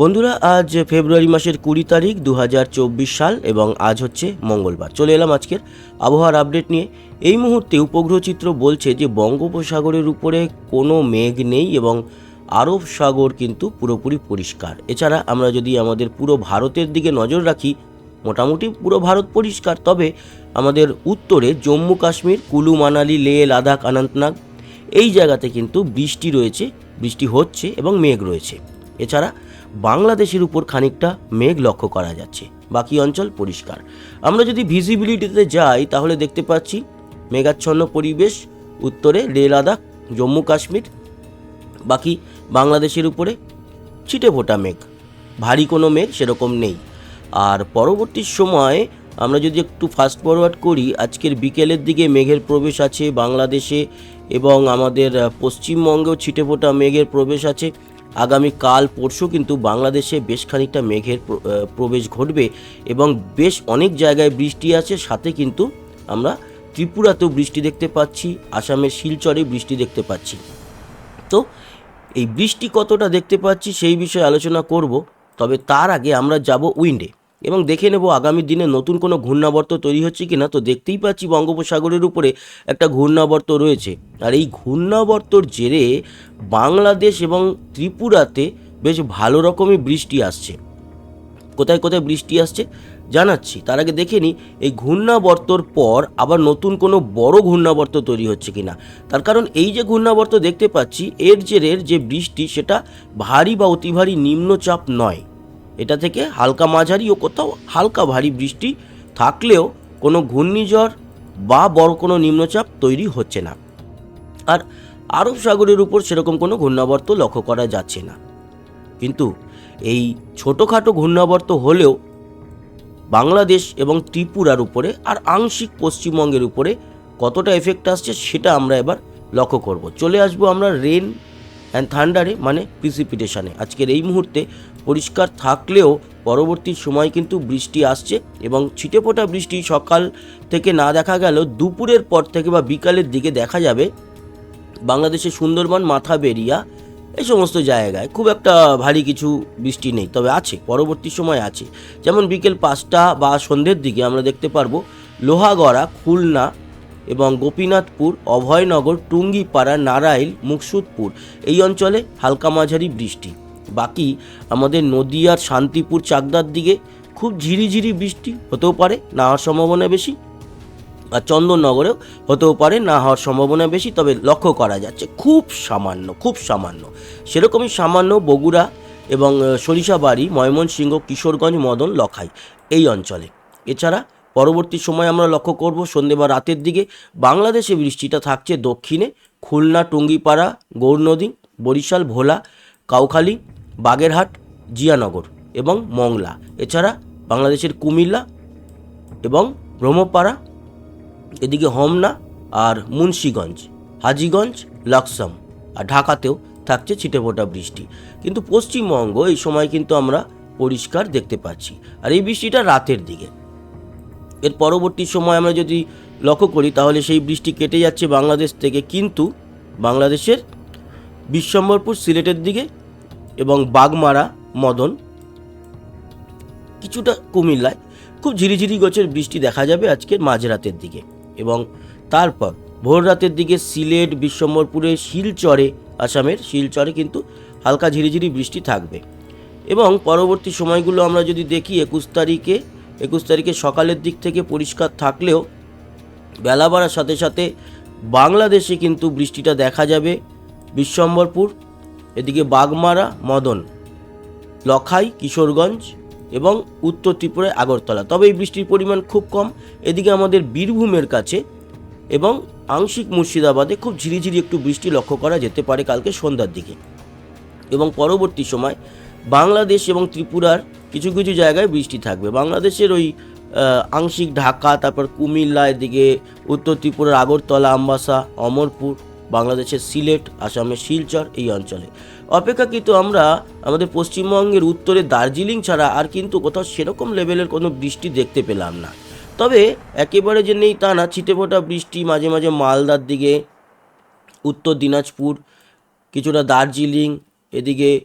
বন্ধুরা, আজ ফেব্রুয়ারি মাসের কুড়ি তারিখ দু হাজার চব্বিশ সাল এবং আজ হচ্ছে মঙ্গলবার। চলে এলাম আজকের আবহাওয়ার আপডেট নিয়ে। এই মুহূর্তে উপগ্রহ চিত্র বলছে যে বঙ্গোপসাগরের উপরে কোনো মেঘ নেই এবং আরব সাগর কিন্তু পুরোপুরি পরিষ্কার। এছাড়া আমরা যদি আমাদের পুরো ভারতের দিকে নজর রাখি, মোটামুটি পুরো ভারত পরিষ্কার। তবে আমাদের উত্তরে জম্মু কাশ্মীর, কুলু, মানালি লে লাদাখ, অনন্তনাগ, এই জায়গাতে কিন্তু বৃষ্টি রয়েছে, বৃষ্টি হচ্ছে এবং মেঘ রয়েছে। এছাড়া বাংলাদেশের উপর খানিকটা মেঘ লক্ষ্য করা যাচ্ছে। বাকি অঞ্চল পরিষ্কার। আমরা যদি ভিজিবিলিটিতে যাই, তাহলে দেখতে পাচ্ছি মেঘাচ্ছন্ন পরিবেশ, উত্তরে লে লাদাখ, জম্মু কাশ্মীর, বাকি বাংলাদেশের উপরে ছিটে ফোটা মেঘ। ভারী কোনো মেঘ সেরকম নেই। আর পরবর্তী সময়ে আমরা যদি একটু ফাস্ট ফরওয়ার্ড করি, আজকের বিকেলের দিকে মেঘের প্রবেশ আছে বাংলাদেশে এবং আমাদের পশ্চিমবঙ্গেও ছিটে ফোটা মেঘের প্রবেশ আছে। আগামী কাল পরশু কিন্তু বাংলাদেশে বেশ খানিকটা মেঘের প্রবেশ ঘটবে এবং বেশ অনেক জায়গায় বৃষ্টি আছে। সাথে কিন্তু আমরা ত্রিপুরাতেও বৃষ্টি দেখতে পাচ্ছি, আসামের শিলচরে বৃষ্টি দেখতে পাচ্ছি। তো এই বৃষ্টি কতটা দেখতে পাচ্ছি সেই বিষয়ে আলোচনা করব, তবে তার আগে আমরা যাব উইন্ডে। এবং দেখে নেব আগামী দিনে নতুন কোনো ঘূর্ণাবর্ত তৈরি হচ্ছে কি না তো দেখতেই পাচ্ছি বঙ্গোপসাগরের উপরে একটা ঘূর্ণাবর্ত রয়েছে। আর এই ঘূর্ণাবর্তর জেরে বাংলাদেশ এবং ত্রিপুরাতে বেশ ভালো রকমই বৃষ্টি আসছে। কোথায় কোথায় বৃষ্টি আসছে জানাচ্ছি। তার আগে দেখে নিই এই ঘূর্ণাবর্তর পর আবার নতুন কোনো বড় ঘূর্ণাবর্ত তৈরি হচ্ছে কি না তার কারণ এই যে ঘূর্ণাবর্ত দেখতে পাচ্ছি, এর জেরের যে বৃষ্টি সেটা ভারী বা অতি ভারী নিম্নচাপ নয়। এটা থেকে হালকা মাঝারি ও কোথাও হালকা ভারী বৃষ্টি থাকলেও কোনো ঘূর্ণিঝড় বা বড় কোনো নিম্নচাপ তৈরি হচ্ছে না। আর আরব সাগরের উপর সেরকম কোনো ঘূর্ণাবর্ত লক্ষ্য করা যাচ্ছে না। কিন্তু এই ছোটোখাটো ঘূর্ণাবর্ত হলেও বাংলাদেশ এবং ত্রিপুরার উপরে আর আংশিক পশ্চিমবঙ্গের উপরে কতটা এফেক্ট আসছে সেটা আমরা এবার লক্ষ্য করব। চলে আসব আমরা রেন অ্যান্ড থান্ডারে মানে প্রিসিপিটেশনে আজকের এই মুহূর্তে পরিষ্কার থাকলেও পরবর্তী সময় কিন্তু বৃষ্টি আসছে এবং ছিটেফোঁটা বৃষ্টি সকাল থেকে না দেখা গেল দুপুরের পর থেকে বা বিকালের দিকে দেখা যাবে। বাংলাদেশের সুন্দরবন মাথা বেরিয়া এই সমস্ত জায়গায় খুব একটা ভারী কিছু বৃষ্টি নেই, তবে আছে, পরবর্তী সময় আছে। যেমন বিকেল পাঁচটা বা সন্ধ্যের দিকে আমরা দেখতে পারব লোহাগড়া, খুলনা এবং গোপীনাথপুর, অভয়নগর, টুঙ্গিপাড়া নারাইল মুকসুদপুর এই অঞ্চলে হালকা মাঝারি বৃষ্টি। বাকি আমাদের নদিয়ার শান্তিপুর চাকদার দিকে খুব ঝিরিঝিরি বৃষ্টি হতেও পারে, না হওয়ার সম্ভাবনা বেশি। আর চন্দননগরেও হতেও পারে, না হওয়ার সম্ভাবনা বেশি, তবে লক্ষ্য করা যাচ্ছে খুব সামান্য খুব সামান্য। সেরকমই সামান্য বগুড়া এবং সরিষাবাড়ি, ময়মনসিংহ, কিশোরগঞ্জ, মদন, লখাই এই অঞ্চলে। এছাড়া পরবর্তী সময় আমরা লক্ষ্য করব সন্ধে বা রাতের দিকে বাংলাদেশে বৃষ্টিটা থাকছে দক্ষিণে, খুলনা, টুঙ্গিপাড়া গৌরনদী বরিশাল, ভোলা, কাউখালী বাগেরহাট, জিয়ানগর এবং মংলা। এছাড়া বাংলাদেশের কুমিল্লা এবং ব্রহ্মপাড়া, এদিকে হোমনা আর মুন্সীগঞ্জ, হাজিগঞ্জ, লাকসাম আর ঢাকাতেও থাকছে ছিটেফোঁটা বৃষ্টি। কিন্তু পশ্চিমবঙ্গ এই সময় কিন্তু আমরা পরিষ্কার দেখতে পাচ্ছি। আর এই বৃষ্টিটা রাতের দিকে। এর পরবর্তী সময় আমরা যদি লক্ষ্য করি, তাহলে সেই বৃষ্টি কেটে যাচ্ছে বাংলাদেশ থেকে। কিন্তু বাংলাদেশের বিশ্বম্বরপুর সিলেটের দিকে এবং বাগমারা, মদন। কিছুটা কুমিল্লায় খুব ঝিরিঝিরি গছের বৃষ্টি দেখা যাবে আজকের মাঝরাতের দিকে এবং তারপর ভোর রাতের দিকে সিলেট, বিশ্বম্বরপুরে শিলচরে, আসামের শিলচরে কিন্তু হালকা ঝিরিঝিরি বৃষ্টি থাকবে। এবং পরবর্তী সময়গুলো আমরা যদি দেখি, একুশ তারিখে একুশ তারিখে সকালের দিক থেকে পরিষ্কার থাকলেও বেলা বাড়ার সাথে সাথে বাংলাদেশে কিন্তু বৃষ্টিটা দেখা যাবে। বিশ্বম্বরপুর এদিকে বাগমারা, মদন, লখাই, কিশোরগঞ্জ এবং উত্তর ত্রিপুরায় আগরতলা। তবে এই বৃষ্টির পরিমাণ খুব কম। এদিকে আমাদের বীরভূমের কাছে এবং আংশিক মুর্শিদাবাদে খুব ঝিরিঝিরি একটু বৃষ্টি লক্ষ্য করা যেতে পারে কালকে সন্ধ্যার দিকে। এবং পরবর্তী সময় বাংলাদেশ এবং ত্রিপুরার কিছু কিছু জায়গায় বৃষ্টি থাকবে। বাংলাদেশের ওই আংশিক ঢাকা, তারপর কুমিল্লা, এদিকে উত্তর ত্রিপুরার আগরতলা, আমবাসা, অমরপুর, বাংলাদেশের সিলেট, আসামের শিলচর এই অঞ্চলে। অপেক্ষাকৃত আমরা আমাদের পশ্চিমবঙ্গের উত্তরে দার্জিলিং ছাড়া আর কিন্তু কোথাও সেরকম লেভেলের কোনো বৃষ্টি দেখতে পেলাম না। তবে একেবারে যে নেই তা না ছিটেফোঁটা বৃষ্টি, মাঝে মাঝে মালদার দিকে, উত্তর দিনাজপুর, কিছুটা দার্জিলিং, এদিকে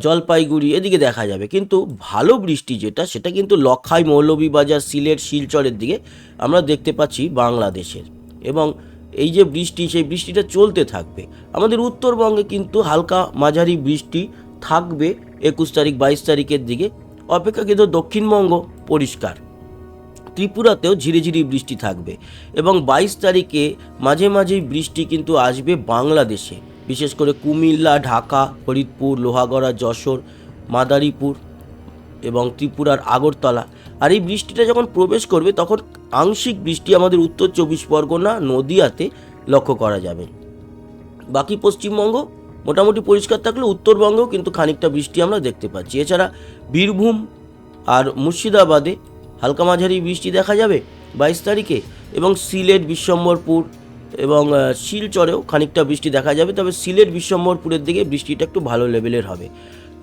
জলপাইগুড়ি, এদিকে দেখা যাবে। কিন্তু ভালো বৃষ্টি যেটা, সেটা কিন্তু লক্ষাই মৌলভীবাজার, সিলেট, শিলচরের দিকে আমরা দেখতে পাচ্ছি বাংলাদেশের। এবং এই যে বৃষ্টি, সেই বৃষ্টিটা চলতে থাকবে। আমাদের উত্তরবঙ্গে কিন্তু হালকা মাঝারি বৃষ্টি থাকবে একুশ তারিখ, বাইশ তারিখের দিকে। অপেক্ষাকৃত দক্ষিণবঙ্গ পরিষ্কার। ত্রিপুরাতেও ঝিরিঝিরি বৃষ্টি থাকবে এবং বাইশ তারিখে মাঝে মাঝেই বৃষ্টি কিন্তু আসবে বাংলাদেশে। বিশেষ করে কুমিল্লা, ঢাকা, ফরিদপুর, লোহাগড়া, যশোর, মাদারীপুর এবং ত্রিপুরার আগরতলা। আর এই বৃষ্টিটা যখন প্রবেশ করবে, তখন আংশিক বৃষ্টি আমাদের উত্তর চব্বিশ পরগনা নদিয়াতে লক্ষ্য করা যাবে। বাকি পশ্চিমবঙ্গ মোটামুটি পরিষ্কার থাকলে উত্তরবঙ্গেও কিন্তু খানিকটা বৃষ্টি আমরা দেখতে পাচ্ছি। এছাড়া বীরভূম আর মুর্শিদাবাদে হালকা মাঝারি বৃষ্টি দেখা যাবে বাইশ তারিখে এবং সিলেট, বিশ্বম্বরপুর এবং শিলচরেও খানিকটা বৃষ্টি দেখা যাবে। তবে সিলেট, বিশ্বম্বরপুরের দিকে বৃষ্টিটা একটু ভালো লেভেলের হবে।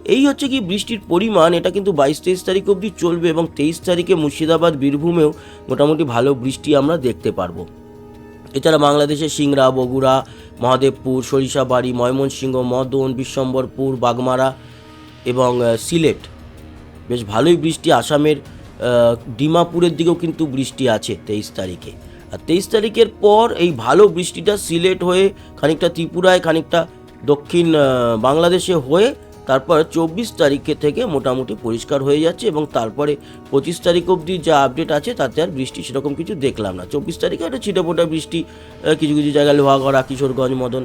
এই হচ্ছে কি বৃষ্টির পরিমাণ, এটা কিন্তু বাইশ তেইশ তারিখ অবধি চলবে এবং তেইশ তারিখে মুর্শিদাবাদ, বীরভূমেও মোটামুটি ভালো বৃষ্টি আমরা দেখতে পারব। এছাড়া বাংলাদেশের সিংড়া, বগুড়া, মহাদেবপুর, সরিষাবাড়ি, ময়মনসিংহ, মদন, বিশ্বম্বরপুর, বাগমারা এবং সিলেট। বেশ ভালোই বৃষ্টি, আসামের ডিমাপুরের দিকেও কিন্তু বৃষ্টি আছে তেইশ তারিখে। আর তেইশ তারিখের পর এই ভালো বৃষ্টিটা সিলেট হয়ে খানিকটা ত্রিপুরায়, খানিকটা দক্ষিণ বাংলাদেশে হয়ে তারপর চব্বিশ তারিখে থেকে মোটামুটি পরিষ্কার হয়ে যাচ্ছে এবং তারপরে পঁচিশ তারিখ অবধি যা আপডেট আছে তাতে আর বৃষ্টি সেরকম কিছু দেখলাম না। চব্বিশ তারিখে একটা ছিটেফোঁটা বৃষ্টি কিছু কিছু জায়গায় লোহাগড়া, কিশোরগঞ্জ, মদন,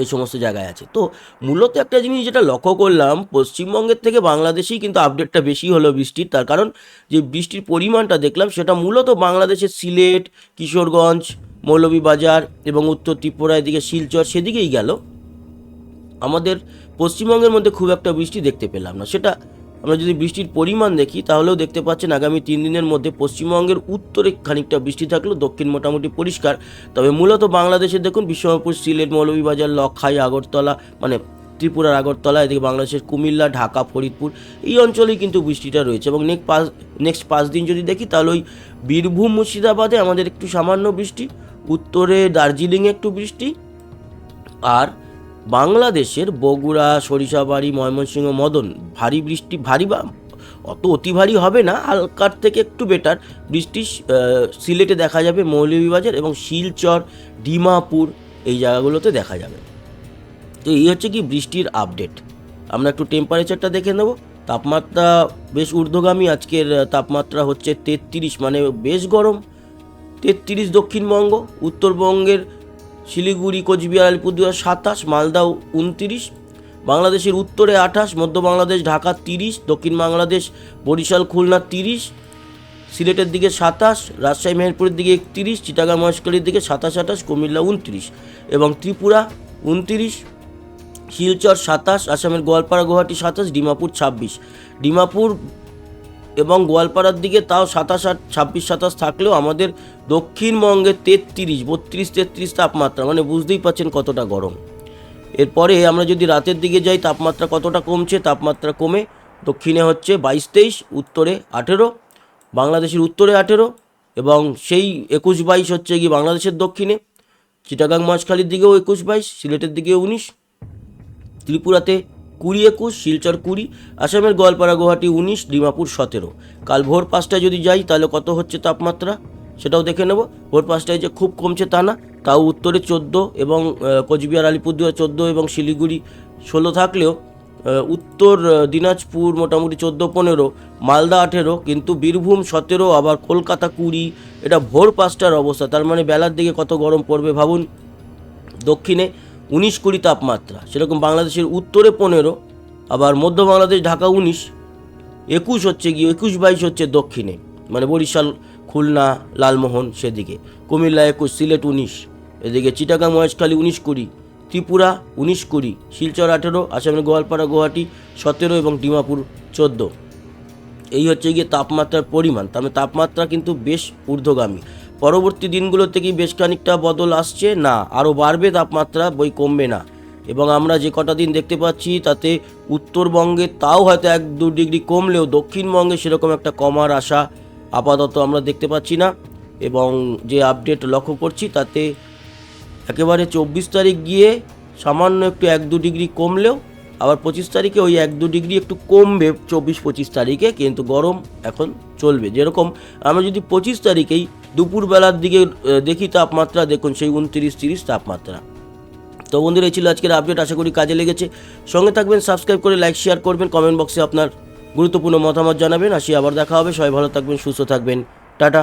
এই সমস্ত জায়গায় আছে। তো মূলত একটা জিনিস যেটা লক্ষ্য করলাম, পশ্চিমবঙ্গের থেকে বাংলাদেশেই কিন্তু আপডেটটা বেশি হলো বৃষ্টির। তার কারণ যে বৃষ্টির পরিমাণটা দেখলাম সেটা মূলত বাংলাদেশের সিলেট, কিশোরগঞ্জ, মৌলভীবাজার এবং উত্তর ত্রিপুরা, এদিকে শিলচর সেদিকেই গেল। আমাদের পশ্চিমবঙ্গের মধ্যে খুব একটা বৃষ্টি দেখতে পেলাম না। সেটা আমরা যদি বৃষ্টির পরিমাণ দেখি, তাহলেও দেখতে পাচ্ছেন আগামী তিন দিনের মধ্যে পশ্চিমবঙ্গের উত্তরে খানিকটা বৃষ্টি থাকলেও দক্ষিণ মোটামুটি পরিষ্কার। তবে মূলত বাংলাদেশে দেখুন বিশ্বনাথপুর সিলেট, মৌলভীবাজার লক্ষাই আগরতলা মানে ত্রিপুরার আগরতলা, এদিকে বাংলাদেশের কুমিল্লা, ঢাকা, ফরিদপুর, এই অঞ্চলেই কিন্তু বৃষ্টিটা রয়েছে। এবং নেক্সট পাঁচ নেক্সট পাঁচ দিন যদি দেখি, তাহলে ওই বীরভূম, মুর্শিদাবাদে আমাদের একটু সামান্য বৃষ্টি, উত্তরে দার্জিলিংয়ে একটু বৃষ্টি, আর বাংলাদেশের বগুড়া, সরিষাবাড়ি, ময়মনসিংহ, মদন, ভারী বৃষ্টি, ভারী বা অত অতি ভারী হবে না। হালকার থেকে একটু বেটার বৃষ্টি সিলেটে দেখা যাবে মৌলভীবাজার এবং শিলচর, ডিমাপুর এই জায়গাগুলোতে দেখা যাবে। তো এই হচ্ছে কি বৃষ্টির আপডেট আমরা একটু টেম্পারেচারটা দেখে নেব। তাপমাত্রা বেশ ঊর্ধ্বগামী। আজকের তাপমাত্রা হচ্ছে তেত্রিশ মানে বেশ গরম। তেত্রিশ দক্ষিণবঙ্গ, উত্তরবঙ্গের শিলিগুড়ি, কোচবিহার আলিপুরদুয়ার সাতাশ, মালদা উনতিরিশ বাংলাদেশের উত্তরে আঠাশ, মধ্য বাংলাদেশ ঢাকা তিরিশ, দক্ষিণ বাংলাদেশ বরিশাল খুলনা তিরিশ, সিলেটের দিকে সাতাশ, রাজশাহী, মেহেরপুরের দিকে একত্রিশ, চিটাগাং, মহেশখালীর দিকে সাতাশ আঠাশ, কুমিল্লা উনত্রিশ এবং ত্রিপুরা উনত্রিশ শিলচর সাতাশ, আসামের গোয়ালপাড়া, গুয়াহাটি সাতাশ, ডিমাপুর ছাব্বিশ। ডিমাপুর এবং গোয়ালপাড়ার দিকে তাও সাতাশ আট, ছাব্বিশ, সাতাশ থাকলেও আমাদের দক্ষিণবঙ্গে তেত্রিশ, বত্রিশ, তেত্রিশ তাপমাত্রা মানে বুঝতেই পাচ্ছেন কতটা গরম। এরপরে আমরা যদি রাতের দিকে যাই, তাপমাত্রা কতটা কমছে? তাপমাত্রা কমে দক্ষিণে হচ্ছে বাইশ, তেইশ, উত্তরে আঠেরো, বাংলাদেশের উত্তরে আঠেরো এবং সেই একুশ, বাইশ হচ্ছে গিয়ে বাংলাদেশের দক্ষিণে। চিটাগাং মাঝখালির দিকেও একুশ, বাইশ, সিলেটের দিকে উনিশ, ত্রিপুরাতে কুড়ি একুশ, শিলচর কুড়ি, আসামের গোয়ালপাড়া, গুয়াহাটি উনিশ, ডিমাপুর সতেরো। কাল ভোর পাঁচটায় যদি যাই, তাহলে কত হচ্ছে তাপমাত্রা? সেটাও দেখে নেব। ভোর পাঁচটায় যে খুব কমছে তা না, তাও উত্তরে চোদ্দ এবং কোচবিহার, আলিপুরদুয়ার চোদ্দ এবং শিলিগুড়ি ষোলো থাকলেও উত্তর দিনাজপুর মোটামুটি চোদ্দ পনেরো, মালদা আঠেরো, কিন্তু বীরভূম সতেরো, আবার কলকাতা কুড়ি, এটা ভোর পাঁচটার অবস্থা। তার মানে বেলার দিকে কত গরম পড়বে ভাবুন? দক্ষিণে উনিশ কুড়ি তাপমাত্রা, সেরকম বাংলাদেশের উত্তরে পনেরো, আবার মধ্য বাংলাদেশ ঢাকা উনিশ, একুশ হচ্ছে গিয়ে, একুশ বাইশ হচ্ছে দক্ষিণে মানে বরিশাল, খুলনা, লালমোহন সেদিকে, কুমিল্লা একুশ, সিলেট উনিশ, এদিকে চিটাগাং, মহেশখালী উনিশ কুড়ি, ত্রিপুরা উনিশ কুড়ি, শিলচর আঠেরো, আসামের গোয়ালপাড়া, গুয়াহাটি সতেরো এবং ডিমাপুর চোদ্দ। এই হচ্ছে গিয়ে তাপমাত্রার পরিমাণ তবে তাপমাত্রা কিন্তু বেশ ঊর্ধ্বগামী। পরবর্তী দিনগুলোতে কি বেশ খানিকটা বদল আসছে। না, আরও বাড়বে তাপমাত্রা, বই কমবে না। এবং আমরা যে কটা দিন দেখতে পাচ্ছি, তাতে উত্তরবঙ্গে তাও হয়তো এক দু ডিগ্রি কমলেও দক্ষিণবঙ্গে সেরকম একটা কমার আশা আপাতত আমরা দেখতে পাচ্ছি না। এবং যে আপডেট লক্ষ্য করছি, তাতে একেবারে চব্বিশ তারিখ গিয়ে সামান্য একটু এক দু ডিগ্রি কমলেও আবার পঁচিশ তারিখে ওই এক দু ডিগ্রি একটু কমবে চব্বিশ, পঁচিশ তারিখে, কিন্তু গরম এখন চলবে। যেরকম আমরা যদি পঁচিশ তারিখেই দুপুরবেলার দিকে দেখি তাপমাত্রা, দেখুন সেই উনত্রিশ, তিরিশ তাপমাত্রা। তো বন্ধুরা, এই ছিল আজকের আপডেট আশা করি কাজে লেগেছে। সঙ্গে থাকবেন সাবস্ক্রাইব করে লাইক শেয়ার করবেন কমেন্ট বক্সে আপনার গুরুত্বপূর্ণ মতামত জানাবেন। আসি, আবার দেখা হবে। সবাই ভালো থাকবেন, সুস্থ থাকবেন। টাটা।